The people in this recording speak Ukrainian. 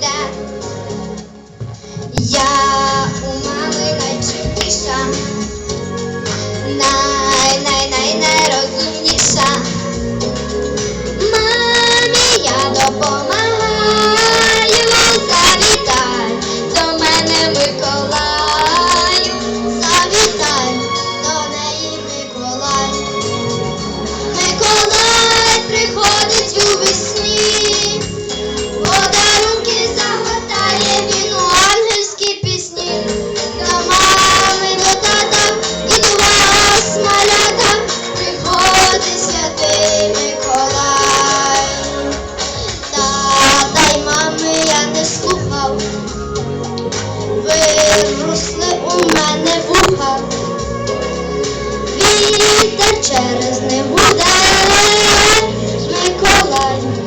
that через не буде Миколай